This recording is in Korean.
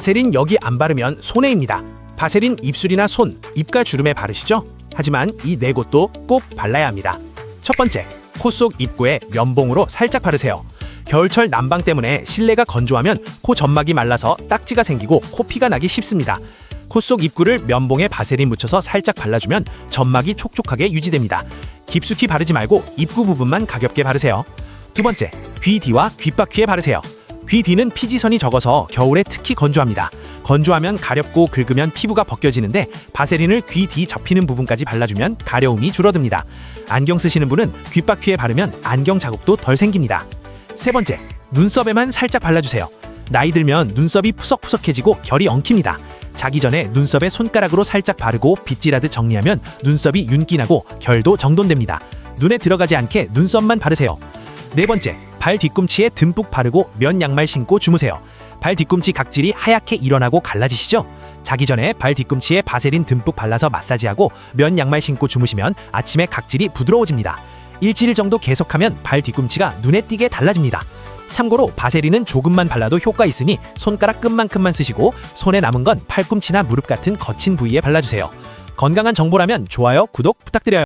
바세린 여기 안 바르면 손해입니다. 바세린 입술이나 손, 입가 주름에 바르시죠? 하지만 이 네 곳도 꼭 발라야 합니다. 첫 번째, 코 속 입구에 면봉으로 살짝 바르세요. 겨울철 난방 때문에 실내가 건조하면 코 점막이 말라서 딱지가 생기고 코피가 나기 쉽습니다. 코 속 입구를 면봉에 바세린 묻혀서 살짝 발라주면 점막이 촉촉하게 유지됩니다. 깊숙이 바르지 말고 입구 부분만 가볍게 바르세요. 두 번째, 귀 뒤와 귓바퀴에 바르세요. 귀 뒤는 피지선이 적어서 겨울에 특히 건조합니다. 건조하면 가렵고 긁으면 피부가 벗겨지는데 바세린을 귀 뒤 접히는 부분까지 발라주면 가려움이 줄어듭니다. 안경 쓰시는 분은 귓바퀴에 바르면 안경 자국도 덜 생깁니다. 세 번째, 눈썹에만 살짝 발라주세요. 나이 들면 눈썹이 푸석푸석해지고 결이 엉킵니다. 자기 전에 눈썹에 손가락으로 살짝 바르고 빗질하듯 정리하면 눈썹이 윤기나고 결도 정돈됩니다. 눈에 들어가지 않게 눈썹만 바르세요. 네 번째, 발 뒤꿈치에 듬뿍 바르고 면 양말 신고 주무세요. 발 뒤꿈치 각질이 하얗게 일어나고 갈라지시죠? 자기 전에 발 뒤꿈치에 바세린 듬뿍 발라서 마사지하고 면 양말 신고 주무시면 아침에 각질이 부드러워집니다. 일주일 정도 계속하면 발 뒤꿈치가 눈에 띄게 달라집니다. 참고로 바세린은 조금만 발라도 효과 있으니 손가락 끝만큼만 쓰시고 손에 남은 건 팔꿈치나 무릎 같은 거친 부위에 발라주세요. 건강한 정보라면 좋아요, 구독 부탁드려요.